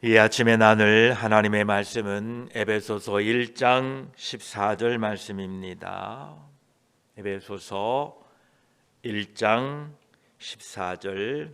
이 아침에 나눌 하나님의 말씀은 에베소서 1장 14절 말씀입니다. 에베소서 1장 14절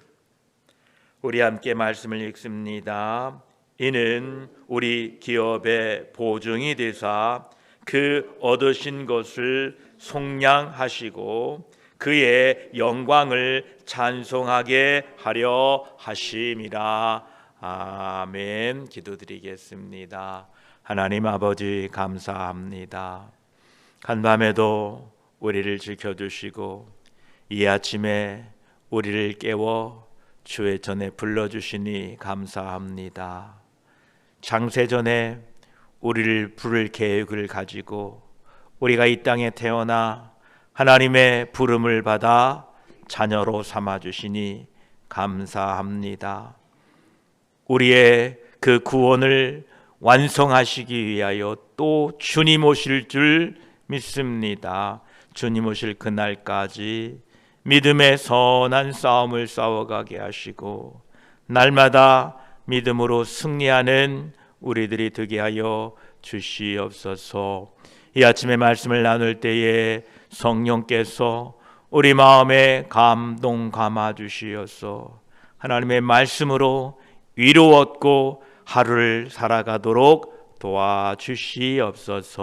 우리 함께 말씀을 읽습니다. 이는 우리 기업의 보증이 되사 그 얻으신 것을 속량하시고 그의 영광을 찬송하게 하려 하심이라. 아멘. 기도드리겠습니다. 하나님 아버지 감사합니다. 간밤에도 우리를 지켜주시고 이 아침에 우리를 깨워 주의 전에 불러주시니 감사합니다. 장세 전에 우리를 부를 계획을 가지고 우리가 이 땅에 태어나 하나님의 부름을 받아 자녀로 삼아 주시니 감사합니다. 우리의 그 구원을 완성하시기 위하여 또 주님 오실 줄 믿습니다. 주님 오실 그날까지 믿음의 선한 싸움을 싸워가게 하시고 날마다 믿음으로 승리하는 우리들이 되게 하여 주시옵소서. 이 아침에 말씀을 나눌 때에 성령께서 우리 마음에 감동 감아 주시어서 하나님의 말씀으로 위로 얻고 하루를 살아가도록 도와주시옵소서.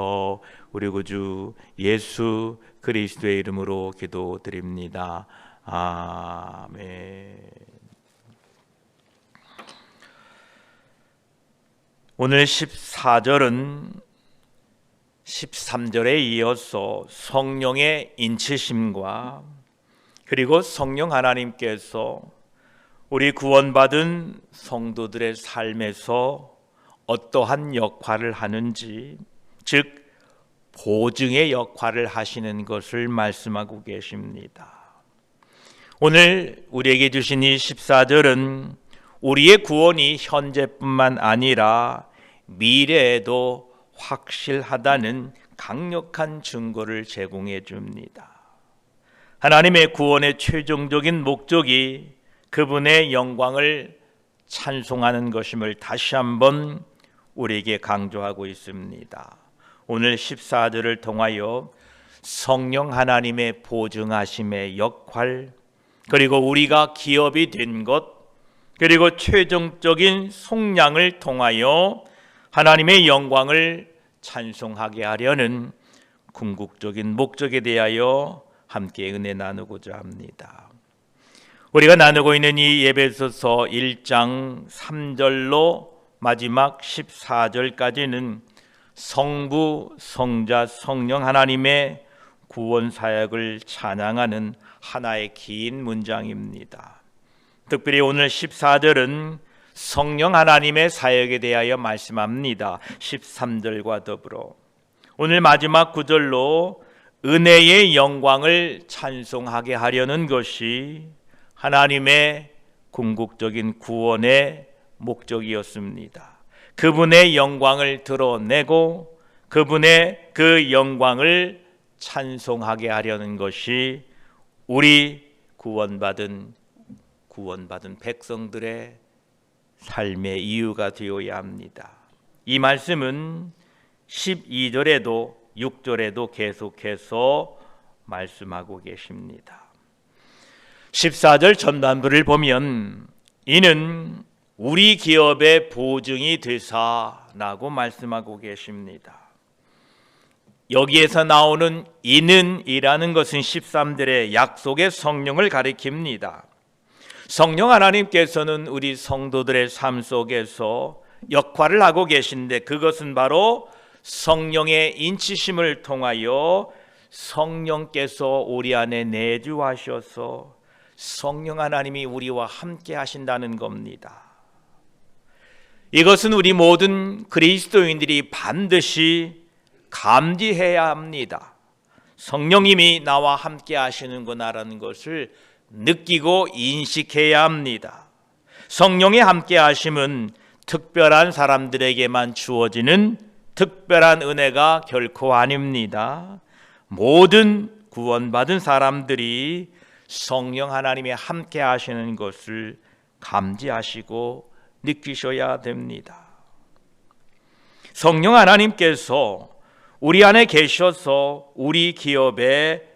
우리 구주 예수 그리스도의 이름으로 기도드립니다. 아멘. 오늘 14절은 13절에 이어서 성령의 인치심과 그리고 성령 하나님께서 우리 구원받은 성도들의 삶에서 어떠한 역할을 하는지 즉 보증의 역할을 하시는 것을 말씀하고 계십니다. 오늘 우리에게 주신 이 14절은 우리의 구원이 현재뿐만 아니라 미래에도 확실하다는 강력한 증거를 제공해 줍니다. 하나님의 구원의 최종적인 목적이 그분의 영광을 찬송하는 것임을 다시 한번 우리에게 강조하고 있습니다. 오늘 14절을 통하여 성령 하나님의 보증하심의 역할 그리고 우리가 기업이 된 것 그리고 최종적인 속량을 통하여 하나님의 영광을 찬송하게 하려는 궁극적인 목적에 대하여 함께 은혜 나누고자 합니다. 우리가 나누고 있는 이 예배소서 1장 3절로 마지막 14절까지는 성부, 성자, 성령 하나님의 구원 사역을 찬양하는 하나의 긴 문장입니다. 특별히 오늘 14절은 성령 하나님의 사역에 대하여 말씀합니다. 13절과 더불어 오늘 마지막 구절로 은혜의 영광을 찬송하게 하려는 것이 하나님의 궁극적인 구원의 목적이었습니다. 그분의 영광을 드러내고 그분의 그 영광을 찬송하게 하려는 것이 우리 구원받은 구원받은 백성들의 삶의 이유가 되어야 합니다. 이 말씀은 12절에도 6절에도 계속해서 말씀하고 계십니다. 14절 전반부를 보면 이는 우리 기업의 보증이 되사라고 말씀하고 계십니다. 여기에서 나오는 이는이라는 것은 13절의 약속의 성령을 가리킵니다. 성령 하나님께서는 우리 성도들의 삶 속에서 역할을 하고 계신데 그것은 바로 성령의 인치심을 통하여 성령께서 우리 안에 내주하셔서 성령 하나님이 우리와 함께 하신다는 겁니다. 이것은 우리 모든 그리스도인들이 반드시 감지해야 합니다. 성령님이 나와 함께 하시는구나라는 것을 느끼고 인식해야 합니다. 성령의 함께 하심은 특별한 사람들에게만 주어지는 특별한 은혜가 결코 아닙니다. 모든 구원받은 사람들이 성령 하나님이 함께 하시는 것을 감지하시고 느끼셔야 됩니다. 성령 하나님께서 우리 안에 계셔서 우리 기업의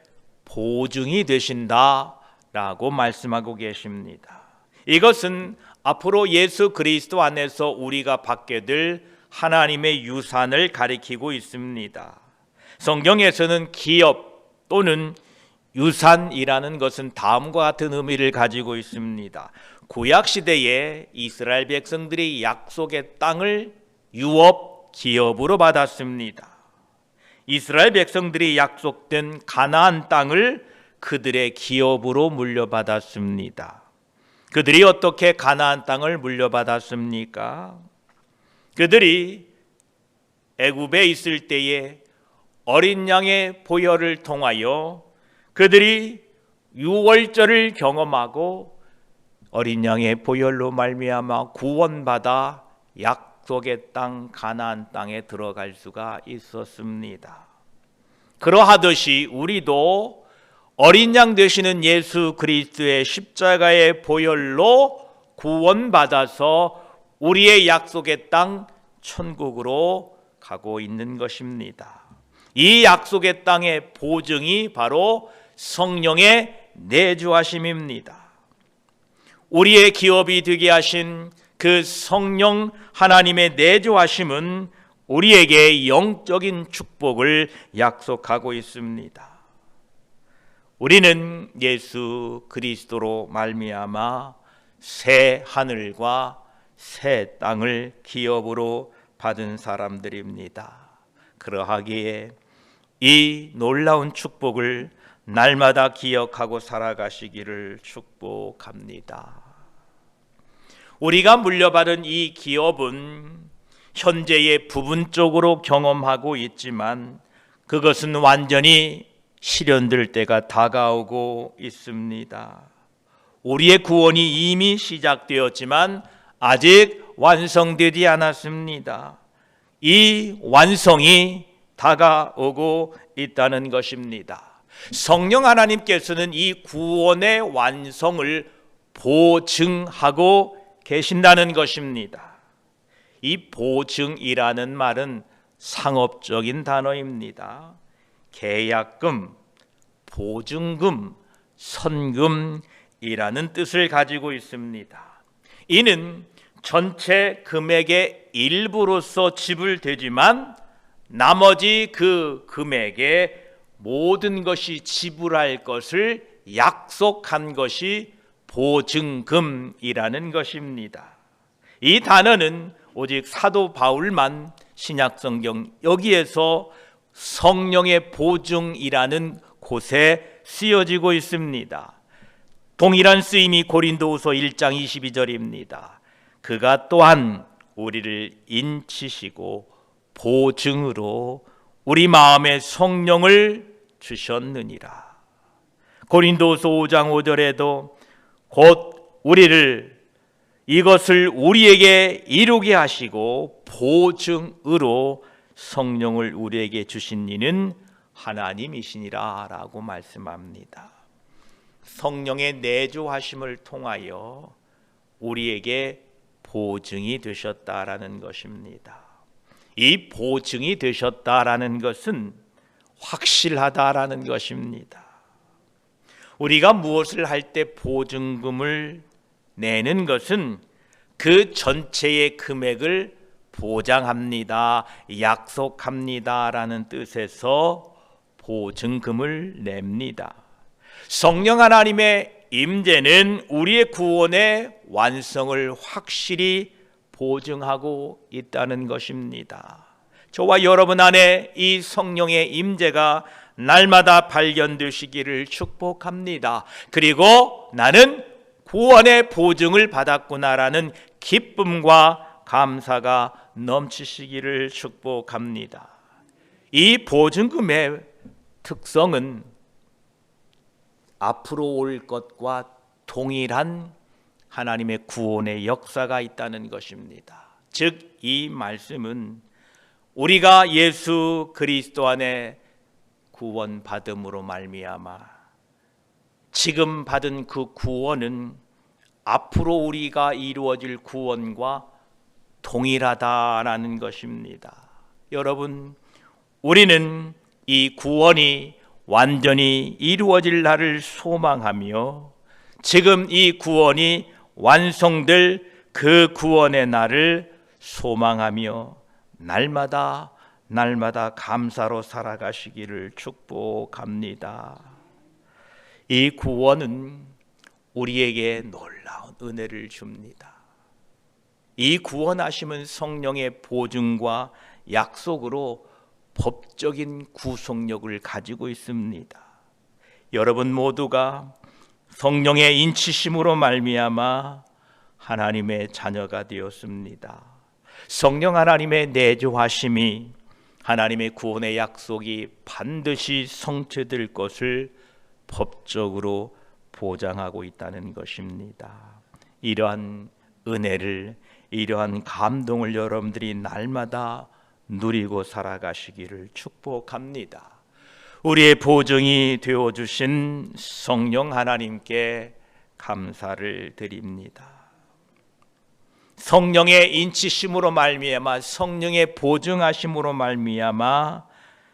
보증이 되신다라고 말씀하고 계십니다. 이것은 앞으로 예수 그리스도 안에서 우리가 받게 될 하나님의 유산을 가리키고 있습니다. 성경에서는 기업 또는 유산이라는 것은 다음과 같은 의미를 가지고 있습니다. 구약 시대에 이스라엘 백성들이 약속의 땅을 유업 기업으로 받았습니다. 이스라엘 백성들이 약속된 가나안 땅을 그들의 기업으로 물려받았습니다. 그들이 어떻게 가나안 땅을 물려받았습니까? 그들이 애굽에 있을 때에 어린 양의 보혈을 통하여 그들이 유월절을 경험하고 어린 양의 보혈로 말미암아 구원받아 약속의 땅 가나안 땅에 들어갈 수가 있었습니다. 그러하듯이 우리도 어린 양 되시는 예수 그리스도의 십자가의 보혈로 구원받아서 우리의 약속의 땅 천국으로 가고 있는 것입니다. 이 약속의 땅의 보증이 바로 성령의 내주하심입니다. 우리의 기업이 되게 하신 그 성령 하나님의 내주하심은 우리에게 영적인 축복을 약속하고 있습니다. 우리는 예수 그리스도로 말미암아 새 하늘과 새 땅을 기업으로 받은 사람들입니다. 그러하기에 이 놀라운 축복을 날마다 기억하고 살아가시기를 축복합니다. 우리가 물려받은 이 기업은 현재의 부분적으로 경험하고 있지만 그것은 완전히 실현될 때가 다가오고 있습니다. 우리의 구원이 이미 시작되었지만 아직 완성되지 않았습니다. 이 완성이 다가오고 있다는 것입니다. 성령 하나님께서는 이 구원의 완성을 보증하고 계신다는 것입니다. 이 보증이라는 말은 상업적인 단어입니다. 계약금, 보증금, 선금이라는 뜻을 가지고 있습니다. 이는 전체 금액의 일부로서 지불되지만 나머지 그 금액의 모든 것이 지불할 것을 약속한 것이 보증금이라는 것입니다. 이 단어는 오직 사도 바울만 신약 성경 여기에서 성령의 보증이라는 곳에 쓰여지고 있습니다. 동일한 쓰임이 고린도후서 1장 22절입니다. 그가 또한 우리를 인치시고 보증으로 우리 마음에 성령을 주셨느니라. 고린도서 5장 5절에도 곧 우리를 이것을 우리에게 이루게 하시고 보증으로 성령을 우리에게 주신 이는 하나님이시니라라고 말씀합니다. 성령의 내주하심을 통하여 우리에게 보증이 되셨다라는 것입니다. 이 보증이 되셨다라는 것은 확실하다라는 것입니다. 우리가 무엇을 할 때 보증금을 내는 것은 그 전체의 금액을 보장합니다. 약속합니다라는 뜻에서 보증금을 냅니다. 성령 하나님의 임재는 우리의 구원의 완성을 확실히 보증하고 있다는 것입니다. 저와 여러분 안에 이 성령의 임재가 날마다 발견되시기를 축복합니다. 그리고 나는 구원의 보증을 받았구나라는 기쁨과 감사가 넘치시기를 축복합니다. 이 보증금의 특성은 앞으로 올 것과 동일한 하나님의 구원의 역사가 있다는 것입니다. 즉, 이 말씀은 우리가 예수 그리스도 안에 구원 받음으로 말미암아 지금 받은 그 구원은 앞으로 우리가 이루어질 구원과 동일하다라는 것입니다. 여러분, 우리는 이 구원이 완전히 이루어질 날을 소망하며 지금 이 구원이 완성될 그 구원의 날을 소망하며 날마다 날마다 감사로 살아가시기를 축복합니다. 이 구원은 우리에게 놀라운 은혜를 줍니다. 이 구원하심은 성령의 보증과 약속으로 법적인 구속력을 가지고 있습니다. 여러분 모두가 성령의 인치심으로 말미암아 하나님의 자녀가 되었습니다. 성령 하나님의 내조하심이 하나님의 구원의 약속이 반드시 성취될 것을 법적으로 보장하고 있다는 것입니다. 이러한 은혜를 이러한 감동을 여러분들이 날마다 누리고 살아가시기를 축복합니다. 우리의 보증이 되어 주신 성령 하나님께 감사를 드립니다. 성령의 인치심으로 말미암아 성령의 보증하심으로 말미암아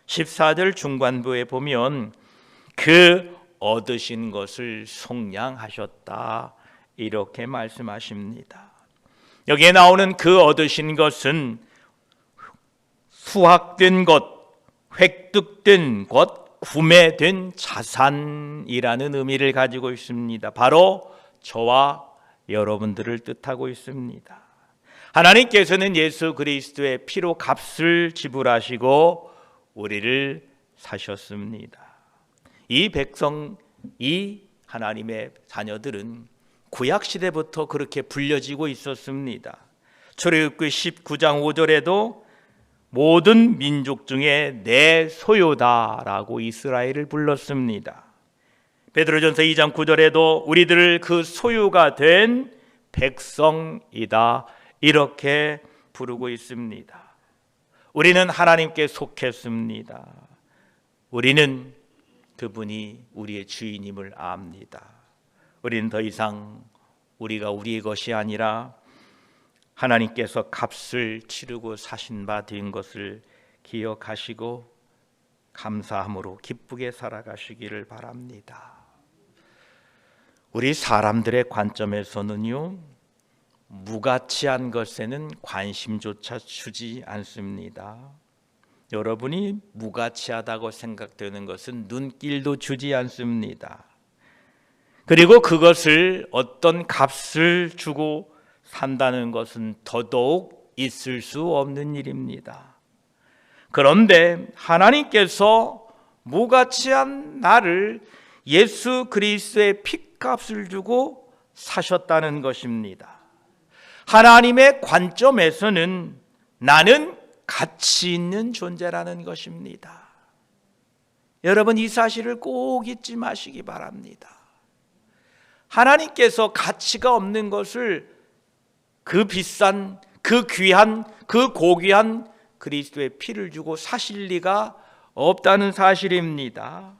14절 중반부에 보면 그 얻으신 것을 속량하셨다 이렇게 말씀하십니다. 여기에 나오는 그 얻으신 것은 수확된 것, 획득된 것, 구매된 자산이라는 의미를 가지고 있습니다. 바로 저와 여러분들을 뜻하고 있습니다. 하나님께서는 예수 그리스도의 피로 값을 지불하시고 우리를 사셨습니다. 이 백성, 이 하나님의 자녀들은 구약 시대부터 그렇게 불려지고 있었습니다. 출애굽기 19장 5절에도 모든 민족 중에 내 소유다라고 이스라엘을 불렀습니다. 베드로전서 2장 9절에도 우리들을 그 소유가 된 백성이다 이렇게 부르고 있습니다. 우리는 하나님께 속했습니다. 우리는 그분이 우리의 주인임을 압니다. 우리는 더 이상 우리가 우리의 것이 아니라 하나님께서 값을 치르고 사신 바 된 것을 기억하시고 감사함으로 기쁘게 살아가시기를 바랍니다. 우리 사람들의 관점에서는요, 무가치한 것에는 관심조차 주지 않습니다. 여러분이 무가치하다고 생각되는 것은 눈길도 주지 않습니다. 그리고 그것을 어떤 값을 주고 산다는 것은 더더욱 있을 수 없는 일입니다. 그런데 하나님께서 무가치한 나를 예수 그리스도의 핏 값을 주고 사셨다는 것입니다. 하나님의 관점에서는 나는 가치 있는 존재라는 것입니다. 여러분 이 사실을 꼭 잊지 마시기 바랍니다. 하나님께서 가치가 없는 것을 그 비싼 그 귀한 그 고귀한 그리스도의 피를 주고 사실 리가 없다는 사실입니다.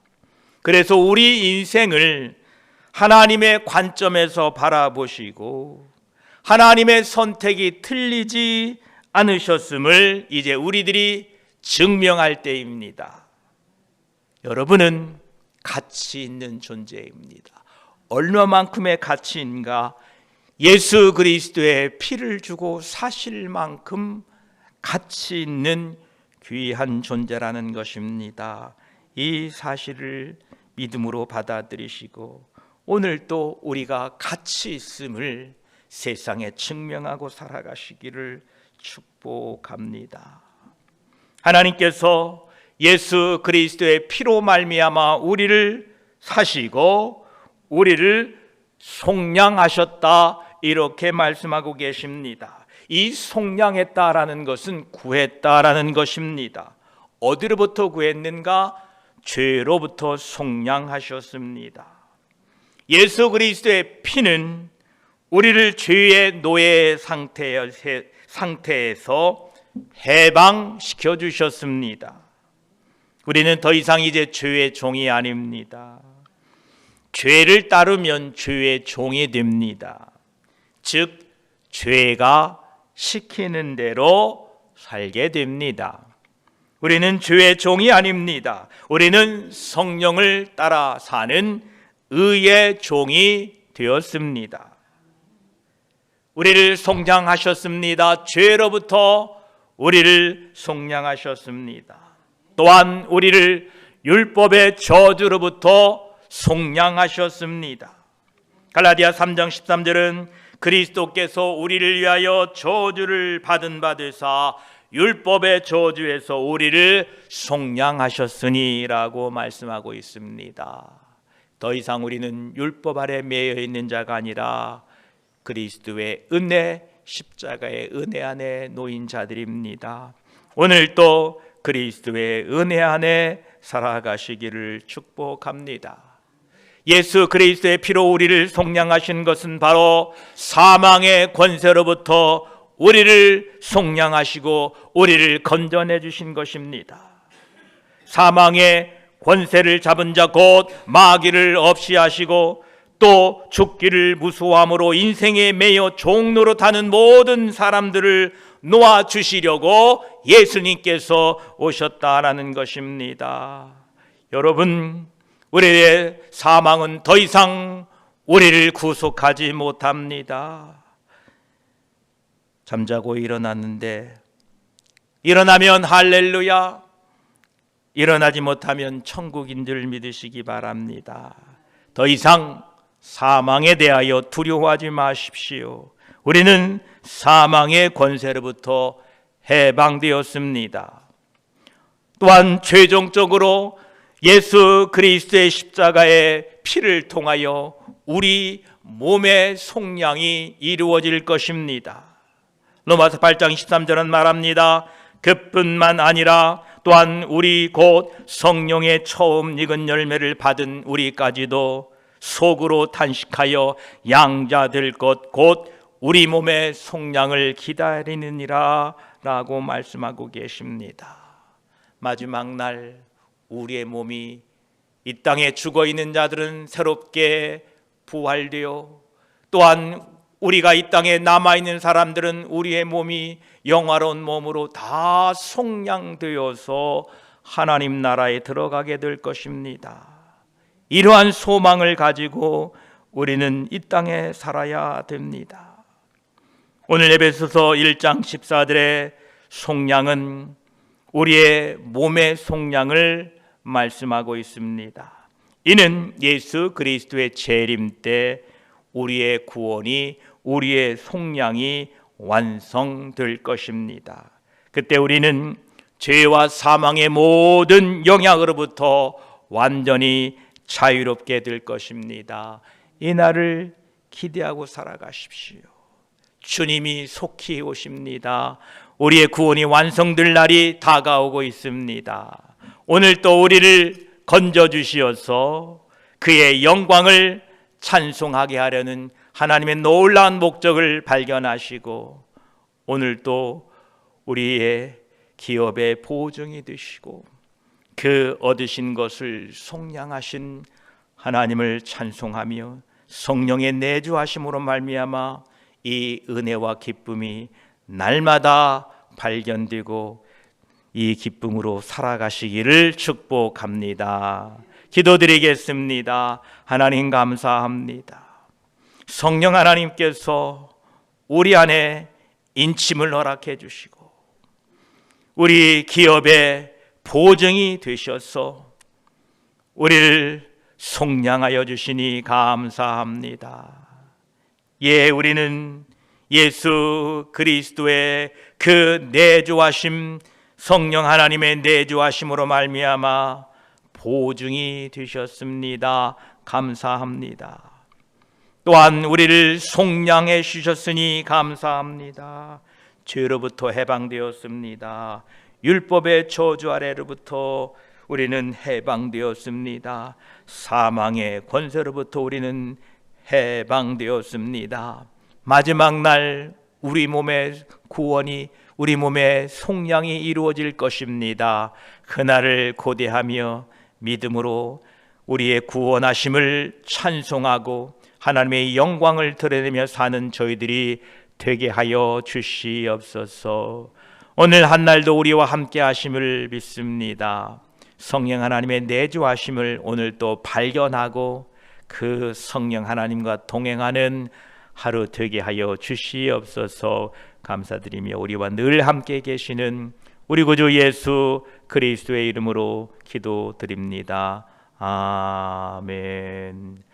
그래서 우리 인생을 하나님의 관점에서 바라보시고 하나님의 선택이 틀리지 않으셨음을 이제 우리들이 증명할 때입니다. 여러분은 가치 있는 존재입니다. 얼마만큼의 가치인가? 예수 그리스도의 피를 주고 사실 만큼 가치 있는 귀한 존재라는 것입니다. 이 사실을 믿음으로 받아들이시고 오늘 또 우리가 가치 있음을 세상에 증명하고 살아가시기를 축복합니다. 하나님께서 예수 그리스도의 피로 말미암아 우리를 사시고 우리를 속량하셨다 이렇게 말씀하고 계십니다. 이 속량했다라는 것은 구했다라는 것입니다. 어디로부터 구했는가? 죄로부터 속량하셨습니다. 예수 그리스도의 피는 우리를 죄의 노예 상태에서 해방시켜 주셨습니다. 우리는 더 이상 이제 죄의 종이 아닙니다. 죄를 따르면 죄의 종이 됩니다. 즉 죄가 시키는 대로 살게 됩니다. 우리는 죄의 종이 아닙니다. 우리는 성령을 따라 사는 의의 종이 되었습니다. 우리를 속량하셨습니다. 죄로부터 우리를 속량하셨습니다. 또한 우리를 율법의 저주로부터 속량하셨습니다. 갈라디아 3장 13절은 그리스도께서 우리를 위하여 저주를 받은 바 되사 율법의 저주에서 우리를 속량하셨으니라고 말씀하고 있습니다. 더 이상 우리는 율법 아래 매여 있는 자가 아니라 그리스도의 은혜 십자가의 은혜 안에 놓인 자들입니다. 오늘 또 그리스도의 은혜 안에 살아가시기를 축복합니다. 예수 그리스도의 피로 우리를 속량하신 것은 바로 사망의 권세로부터 우리를 속량하시고 우리를 건져내 주신 것입니다. 사망의 권세를 잡은 자 곧 마귀를 없이 하시고 또 죽기를 무수함으로 인생에 매여 종로로 타는 모든 사람들을 놓아 주시려고 예수님께서 오셨다라는 것입니다. 여러분, 우리의 사망은 더 이상 우리를 구속하지 못합니다. 잠자고 일어났는데 일어나면 할렐루야. 일어나지 못하면 천국인 줄 믿으시기 바랍니다. 더 이상 사망에 대하여 두려워하지 마십시오. 우리는 사망의 권세로부터 해방되었습니다. 또한 최종적으로 예수 그리스도의 십자가의 피를 통하여 우리 몸의 속량이 이루어질 것입니다. 로마서 8장 13절은 말합니다. 그뿐만 아니라 또한 우리 곧 성령의 처음 익은 열매를 받은 우리까지도 속으로 탄식하여 양자 될 것 곧 우리 몸의 속량을 기다리느니라 라고 말씀하고 계십니다. 마지막 날 우리의 몸이 이 땅에 죽어 있는 자들은 새롭게 부활되어 또한 우리가 이 땅에 남아 있는 사람들은 우리의 몸이 영화로운 몸으로 다 속량되어서 하나님 나라에 들어가게 될 것입니다. 이러한 소망을 가지고 우리는 이 땅에 살아야 됩니다. 오늘 에베소서 1장 14절의 속량은 우리의 몸의 속량을 말씀하고 있습니다. 이는 예수 그리스도의 재림 때 우리의 구원이 우리의 속량이 완성될 것입니다. 그때 우리는 죄와 사망의 모든 영향으로부터 완전히 자유롭게 될 것입니다. 이 날을 기대하고 살아가십시오. 주님이 속히 오십니다. 우리의 구원이 완성될 날이 다가오고 있습니다. 오늘 또 우리를 건져 주시어서 그의 영광을 찬송하게 하려는 하나님의 놀라운 목적을 발견하시고 오늘 또 우리의 기업의 보증이 되시고 그 얻으신 것을 속량하신 하나님을 찬송하며 성령의 내주하심으로 말미암아 이 은혜와 기쁨이 날마다 발견되고 이 기쁨으로 살아가시기를 축복합니다. 기도드리겠습니다. 하나님 감사합니다. 성령 하나님께서 우리 안에 인침을 허락해 주시고 우리 기업의 보증이 되셔서 우리를 속량하여 주시니 감사합니다. 예, 우리는 예수 그리스도의 그 내주하심 성령 하나님의 내주하심으로 말미암아 보증이 되셨습니다. 감사합니다. 또한 우리를 속량해 주셨으니 감사합니다. 죄로부터 해방되었습니다. 율법의 저주 아래로부터 우리는 해방되었습니다. 사망의 권세로부터 우리는 해방되었습니다. 마지막 날 우리 몸의 구원이 우리 몸의 속량이 이루어질 것입니다. 그날을 고대하며 믿음으로 우리의 구원하심을 찬송하고 하나님의 영광을 드러내며 사는 저희들이 되게 하여 주시옵소서. 오늘 한 날도 우리와 함께 하심을 믿습니다. 성령 하나님의 내주하심을 오늘 또 발견하고 그 성령 하나님과 동행하는 하루 되게 하여 주시옵소서 감사드리며 우리와 늘 함께 계시는 우리 구주 예수 그리스도의 이름으로 기도드립니다. 아멘.